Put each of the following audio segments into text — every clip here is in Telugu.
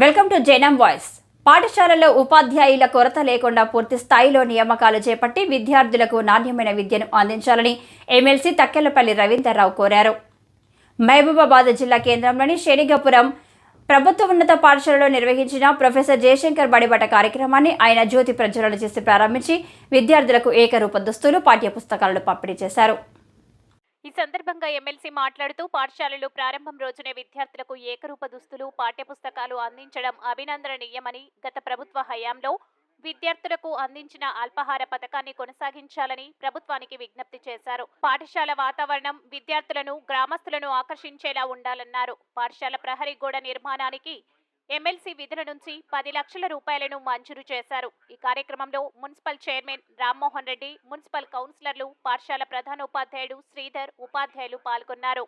Welcome to జైనం voice. పాఠశాలలో ఉపాధ్యాయుల కొరత లేకుండా పూర్తి స్థాయిలో నియామకాలు చేపట్టి విద్యార్థులకు నాణ్యమైన విద్యను అందించాలని ఎమ్మెల్సీ తక్కెలపల్లి రవీందర్రావు కోరారు. మహబూబాబాద్ జిల్లా కేంద్రంలోని శనిగపురం ప్రభుత్వ ఉన్నత పాఠశాలలో నిర్వహించిన ప్రొఫెసర్ జయశంకర్ బడిబట కార్యక్రమాన్ని ఆయన జ్యోతి ప్రజ్వలన చేసి ప్రారంభించి విద్యార్థులకు ఏకరూప దుస్తులు పాఠ్యపుస్తకాలను పంపిణీ చేశారు. ఈ సందర్భంగా ఎమ్మెల్సీ మాట్లాడుతూ పాఠశాలలు ప్రారంభం రోజునే విద్యార్థులకు ఏకరూప దుస్తులు పాఠ్యపుస్తకాలు అందించడం అభినందనీయమని గత ప్రభుత్వ హయాంలో విద్యార్థులకు అందించిన అల్పాహార పథకాన్ని కొనసాగించాలని ప్రభుత్వానికి విజ్ఞప్తి చేశారు. పాఠశాల వాతావరణం విద్యార్థులను గ్రామస్తులను ఆకర్షించేలా ఉండాలన్నారు. పాఠశాల ప్రహరీ గోడ నిర్మాణానికి ఎమ్మెల్సీ విధుల నుంచి పది లక్షల రూపాయలను మంజూరు చేశారు. ఈ కార్యక్రమంలో municipal chairman Rammohan Reddy municipal కౌన్సిలర్లు పాఠశాల ప్రధానోపాధ్యాయుడు శ్రీధర్ ఉపాధ్యాయులు పాల్గొన్నారు.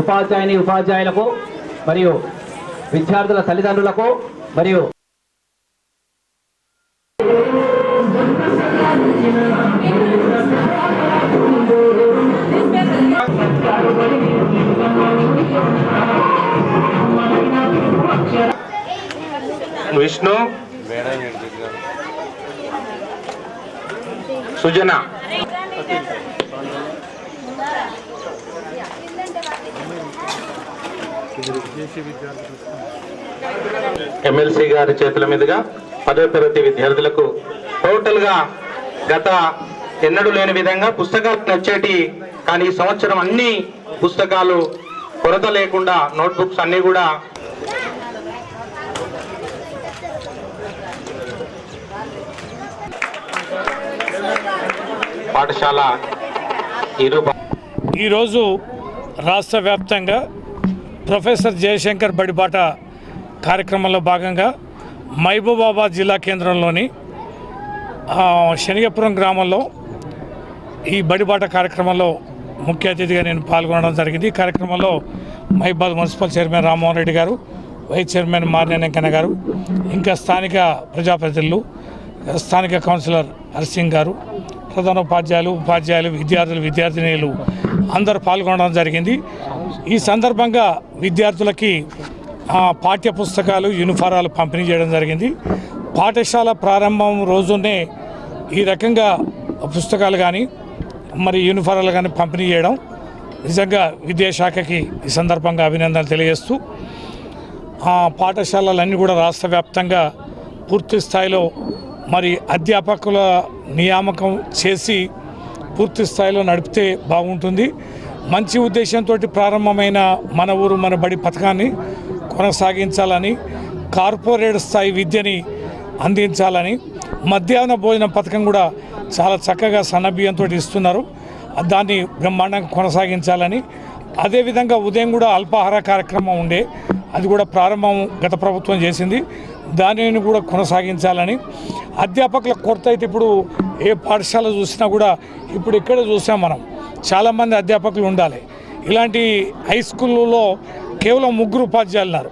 ఉపాధ్యాయుని ఉపాధ్యాయులకు మరియు విద్యార్థుల తల్లిదండ్రులకు మరియు విష్ణు. సుజన. ఎమ్మెల్సీ గారి చేతుల మీదుగా పదో తరగతి విద్యార్థులకు టోటల్గా గత ఎన్నడూ లేని విధంగా పుస్తకాలు వచ్చేటి కానీ ఈ సంవత్సరం అన్ని పుస్తకాలు కొరత లేకుండా నోట్బుక్స్ అన్ని కూడా పాఠశాల ఈరోజు రాష్ట్ర వ్యాప్తంగా ప్రొఫెసర్ జయశంకర్ బడిబాట కార్యక్రమంలో భాగంగా మహబూబాబాద్ జిల్లా కేంద్రంలోని శనిగపురం గ్రామంలో ఈ బడిబాట కార్యక్రమంలో ముఖ్య అతిథిగా నేను పాల్గొనడం జరిగింది. ఈ కార్యక్రమంలో మహిబాద్ municipal chairman Rammohan Reddy garu vice chairman మార్నే గారు ఇంకా స్థానిక ప్రజాప్రతినిధులు స్థానిక కౌన్సిలర్ హర్సింగ్ గారు ప్రధానోపాధ్యాయులు ఉపాధ్యాయులు విద్యార్థులు విద్యార్థినీలు అందరూ పాల్గొనడం జరిగింది. ఈ సందర్భంగా విద్యార్థులకి పాఠ్య పుస్తకాలు యూనిఫారాలు పంపిణీ చేయడం జరిగింది. పాఠశాల ప్రారంభం రోజునే ఈ రకంగా పుస్తకాలు కానీ మరి యూనిఫారాలు కానీ పంపిణీ చేయడం నిజంగా విద్యాశాఖకి ఈ సందర్భంగా అభినందనలు తెలియజేస్తూ ఆ పాఠశాలలన్నీ కూడా రాష్ట్ర వ్యాప్తంగా పూర్తి స్థాయిలో మరి అధ్యాపకుల నియామకం చేసి పూర్తి స్థాయిలో నడిపితే బాగుంటుంది. మంచి ఉద్దేశంతో ప్రారంభమైన మన ఊరు మన బడి పథకాన్ని కొనసాగించాలని కార్పొరేట్ స్థాయి విద్యని అందించాలని మధ్యాహ్న భోజన పథకం కూడా చాలా చక్కగా సన్నబియ్యంతో ఇస్తున్నారు. దాన్ని బ్రహ్మాండంగా కొనసాగించాలని. అదేవిధంగా ఉదయం కూడా అల్పాహార కార్యక్రమం ఉండే అది కూడా ప్రారంభం గత ప్రభుత్వం చేసింది. దానిని కూడా కొనసాగించాలని అధ్యాపకుల కొరత అయితే ఇప్పుడు ఏ పాఠశాల చూసినా కూడా ఇప్పుడు ఇక్కడ చూసాం మనం చాలామంది అధ్యాపకులు ఉండాలి. ఇలాంటి హై స్కూల్లో కేవలం ముగ్గురు ఉపాధ్యాయులు ఉన్నారు.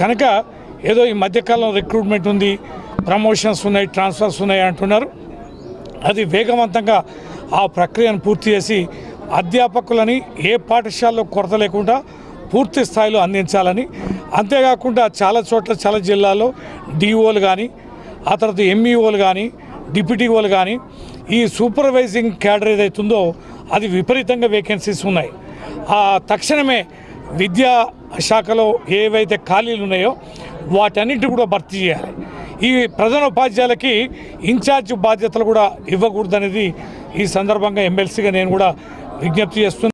కనుక ఏదో ఈ మధ్యకాలంలో రిక్రూట్మెంట్ ఉంది ప్రమోషన్స్ ఉన్నాయి ట్రాన్స్ఫర్స్ ఉన్నాయి అంటున్నారు. అది వేగవంతంగా ఆ ప్రక్రియను పూర్తి చేసి అధ్యాపకులని ఏ పాఠశాలలో కొరత లేకుండా పూర్తి స్థాయిలో అందించాలని అంతేకాకుండా చాలా చోట్ల చాలా జిల్లాల్లో డిఓలు కానీ ఆ తర్వాత ఎంఈఓలు కానీ డిప్యూటీఓలు కానీ ఈ సూపర్వైజింగ్ క్యాడర్ ఏదైతుందో అది విపరీతంగా వేకెన్సీస్ ఉన్నాయి. ఆ తక్షణమే విద్యా శాఖలో ఏవైతే ఖాళీలు ఉన్నాయో వాటన్నిటి కూడా భర్తీ చేయాలి. ఈ ప్రధాన ఉపాధ్యాయులకి ఇన్ఛార్జ్ బాధ్యతలు కూడా ఇవ్వకూడదనేది ఈ సందర్భంగా ఎమ్మెల్సీగా నేను కూడా విజ్ఞప్తి చేస్తున్నాను